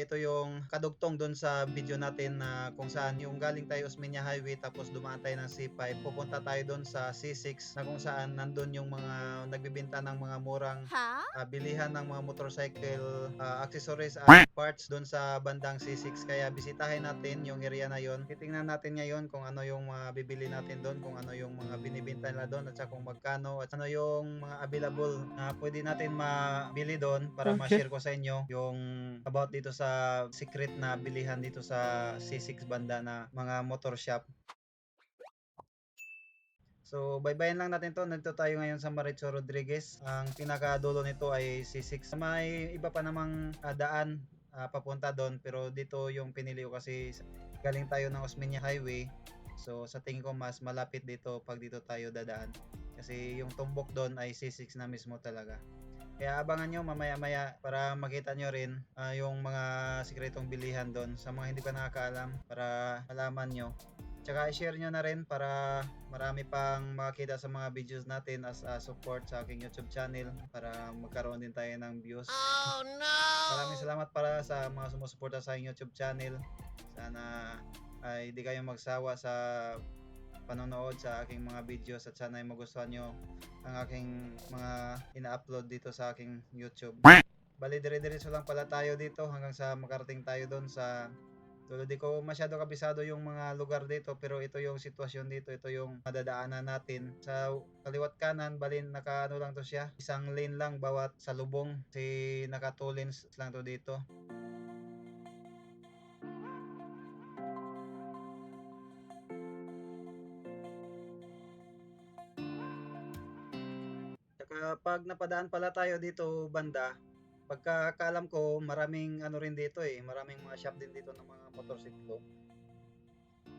Ito yung kadugtong doon sa video natin na kung saan yung galing tayo Osmeña Highway tapos dumaan tayo ng C5. Pupunta tayo doon sa C6 na kung saan nandun yung mga nagbibenta ng mga murang Huh? ah, bilihan ng mga motorcycle ah, accessories at parts doon sa bandang C6 kaya bisitahin natin yung area na yon titingnan natin ngayon kung ano yung mga bibili natin doon kung ano yung mga binibenta nila doon at saka kung magkano at ano yung mga available na pwede natin mabili doon para Okay. ma-share ko sa inyo yung about dito sa secret na bilihan dito sa C6 banda na mga motor shop So, baybayin lang natin to. Nandito tayo ngayon sa Maricho Rodriguez. Ang pinakadulo nito ay C6. May iba pa namang ah, daan ah, papunta doon. Pero dito yung pinili ko kasi galing tayo ng Osmeña Highway. So, sa tingin ko mas malapit dito pag dito tayo dadaan. Kasi yung tumbok doon ay C6 na mismo talaga. Kaya abangan nyo mamaya-maya para makita nyo rin ah, yung mga sikretong bilihan doon sa mga hindi pa nakakaalam para malaman nyo. Tsaka i-share nyo na rin para marami pang makakita sa mga videos natin as a support sa aking YouTube channel para magkaroon din tayo ng views. Oh no! Maraming salamat para sa mga sumusuporta sa aking YouTube channel. Sana ay di kayo magsawa sa panonood sa aking mga videos at sana ay magustuhan nyo ang aking mga ina-upload dito sa aking YouTube. Bali dire-diretso lang pala tayo dito hanggang sa makarating tayo doon sa Tulo di ko masyado kabisado yung mga lugar dito pero ito yung sitwasyon dito, ito yung madadaanan natin. Sa kaliwat kanan, bali naka ano lang to siya, isang lane lang bawat salubong. Si naka two lanes lang to dito. Pag napadaan pala tayo dito banda, pagkakaalam ko maraming ano rin dito eh, maraming mga shop din dito ng mga motorsiklo.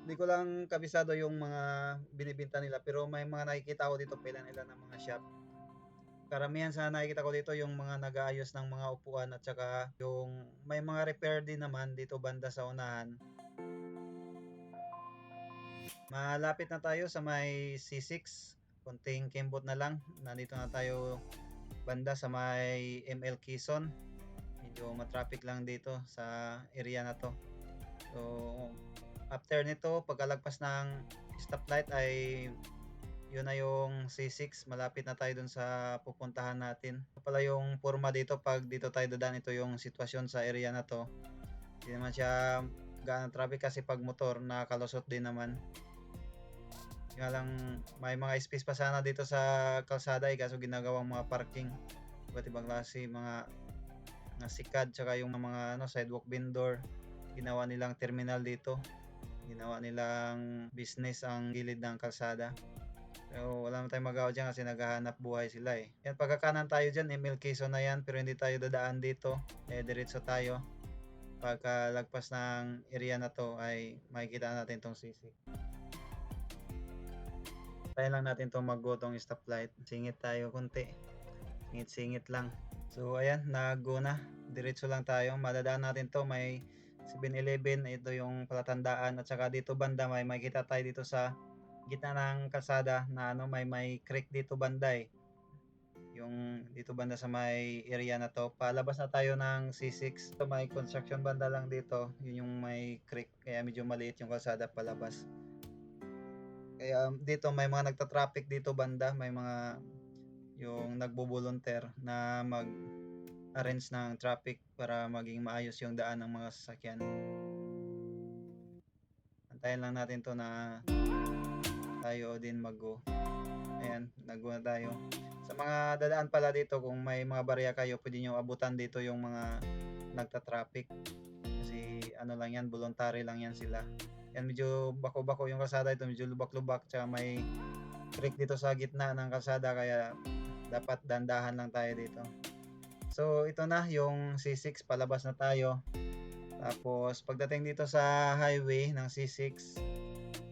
Hindi ko lang kabisado yung mga binibinta nila pero may mga nakikita ko dito pila nila ng mga shop. Karamihan sa nakikita ko dito yung mga nag-aayos ng mga upuan at saka yung may mga repair din naman dito banda sa unahan. Malapit na tayo sa may C6. Konting kimbot na lang. Nandito na tayo banda sa may ML Quezon. Medyo matraffic lang dito sa area na to. So, after nito, pagkalagpas ng stoplight ay yun na yung C6. Malapit na tayo dun sa pupuntahan natin. Pala yung forma dito pag dito tayo dadaan. Ito yung sitwasyon sa area na to. Hindi naman siya gaano traffic kasi pag motor nakalusot din naman. Nga lang may mga space pa sana dito sa kalsada eh kaso ginagawang mga parking. Iba't ibang klase mga mga sikad tsaka yung mga ano sidewalk vendor. Ginawa nilang terminal dito. Ginawa nilang business ang gilid ng kalsada. Pero wala naman tayong magawa dyan kasi naghahanap buhay sila eh. Yan pagkakanan tayo dyan, Emil Quezon na yan pero hindi tayo dadaan dito. Eh diretso tayo. Pagka lagpas ng area na to ay makikita natin tong sisi. Tayo lang natin to mag-go tong stoplight. Singit tayo konti. Singit-singit lang. So ayan, nag-go na. Diretso lang tayo. Madadaan natin to. May 7-Eleven. Ito yung palatandaan. At saka dito banda may makikita tayo dito sa gitna ng kalsada na ano may may creek dito banda eh. Yung dito banda sa may area na to. Palabas na tayo ng C6. Ito may construction banda lang dito. Yun yung may creek. Kaya medyo maliit yung kalsada palabas. Kaya dito may mga nagta-traffic dito banda, may mga yung nagbo-volunteer na mag arrange ng traffic para maging maayos yung daan ng mga sasakyan. Antayin lang natin to na tayo din mag-go. Ayan, nag-go na tayo. Sa mga dadaan pala dito, kung may mga barya kayo, pwede nyo abutan dito yung mga nagta-traffic. Kasi ano lang yan, voluntary lang yan sila. Yan medyo bako-bako yung kalsada ito, medyo lubak-lubak tsaka may creek dito sa gitna ng kalsada kaya dapat dandahan lang tayo dito. So ito na yung C6 palabas na tayo. Tapos pagdating dito sa highway ng C6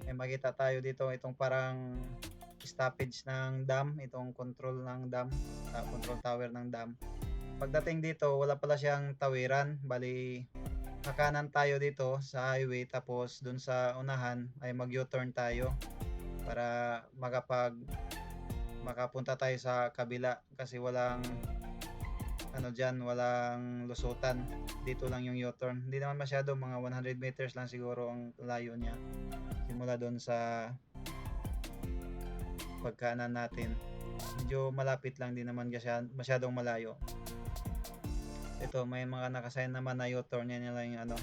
may makita tayo dito itong parang stoppage ng dam, itong control ng dam, ah, control tower ng dam. Pagdating dito wala pala siyang tawiran, bali kakanan tayo dito sa highway tapos dun sa unahan ay mag U-turn tayo para makapag makapunta tayo sa kabila kasi walang ano dyan, walang lusutan. Dito lang yung U-turn. Hindi naman masyado, mga 100 meters lang siguro ang layo niya. Simula doon sa pagkanan natin. Medyo malapit lang din naman kasi masyadong malayo. Ito, may mga nakasign naman na U-turn. Yan lang yung ano,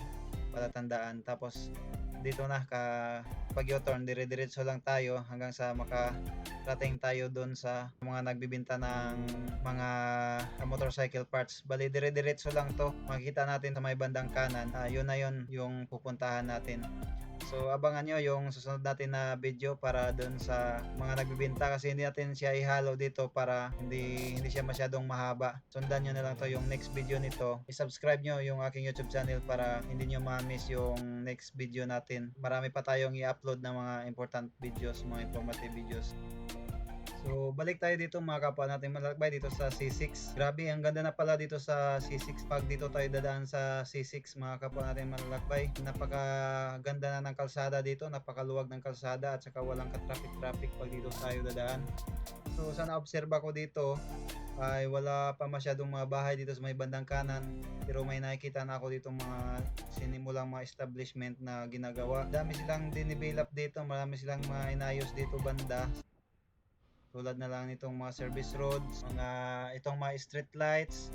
palatandaan. Tapos, dito na, ka, pag U-turn, dire-diretso lang tayo hanggang sa makarating tayo doon sa mga nagbibinta ng mga motorcycle parts. Bali, dire-diretso lang to. Makikita natin sa may bandang kanan. Ah, yun na yun yung pupuntahan natin. So abangan nyo yung susunod natin na video para doon sa mga nagbibinta kasi hindi natin siya ihalo dito para hindi hindi siya masyadong mahaba. Sundan nyo na lang to yung next video nito. I-subscribe nyo yung aking YouTube channel para hindi nyo ma-miss yung next video natin. Marami pa tayong i-upload na mga important videos, mga informative videos. So, balik tayo dito mga kapwa natin malalakbay dito sa C6. Grabe, ang ganda na pala dito sa C6 pag dito tayo dadaan sa C6 mga kapwa natin malalakbay. Napakaganda na ng kalsada dito, napakaluwag ng kalsada at saka walang ka-traffic-traffic pag dito tayo dadaan. So, sa na-obserba ko dito ay wala pa masyadong mga bahay dito sa may bandang kanan pero may nakikita na ako dito mga sinimulang mga establishment na ginagawa. Dami silang dinivelop dito, marami silang mga inayos dito banda tulad na lang nitong mga service roads, mga itong mga street lights,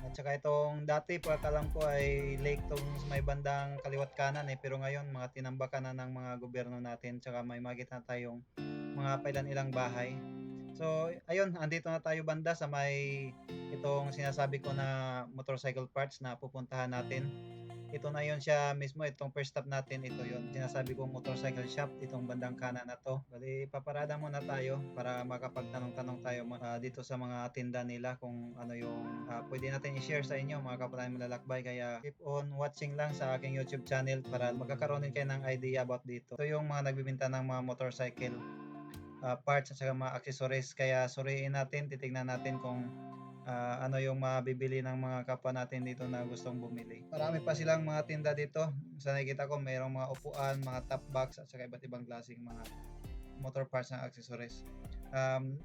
at saka itong dati pagkalam ko ay lake tong may bandang kaliwat kanan eh pero ngayon mga tinambakan na ng mga gobyerno natin tsaka may makita tayong mga pailan ilang bahay. So ayun, andito na tayo banda sa may itong sinasabi ko na motorcycle parts na pupuntahan natin ito na yon siya mismo itong first stop natin. Ito yon sinasabi kong motorcycle shop itong bandang kanan na to. Bali paparada muna tayo para makapagtanong-tanong tayo uh, dito sa mga tinda nila kung ano yung uh, pwede natin i-share sa inyo mga kapatid malalakbay kaya keep on watching lang sa aking youtube channel para magkakaroon din kayo ng idea about dito. Ito yung mga nagbibinta ng mga motorcycle uh, parts at saka mga accessories. Kaya suriin natin titignan natin kung uh, ano yung mabibili ng mga kapwa natin dito na gustong bumili. Marami pa silang mga tinda dito. Sa nakikita ko, mayroong mga upuan, mga top box at saka iba't ibang klaseng mga motor parts na accessories. Um,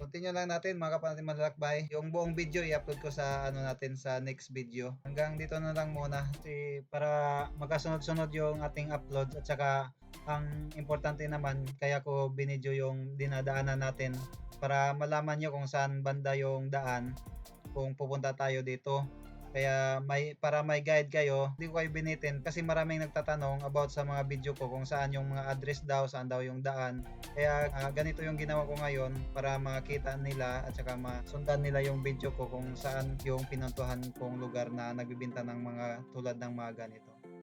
continue lang natin mga kapwa natin malalakbay. Yung buong video i-upload ko sa ano natin sa next video. Hanggang dito na lang muna kasi para magkasunod-sunod yung ating upload at saka ang importante naman kaya ko binidyo yung dinadaanan natin para malaman nyo kung saan banda yung daan kung pupunta tayo dito. Kaya may para may guide kayo, hindi ko kayo binitin kasi maraming nagtatanong about sa mga video ko kung saan yung mga address daw, saan daw yung daan. Kaya uh, ganito yung ginawa ko ngayon para makita nila at saka masundan nila yung video ko kung saan yung pinuntuhan kong lugar na nagbibinta ng mga tulad ng mga ganito.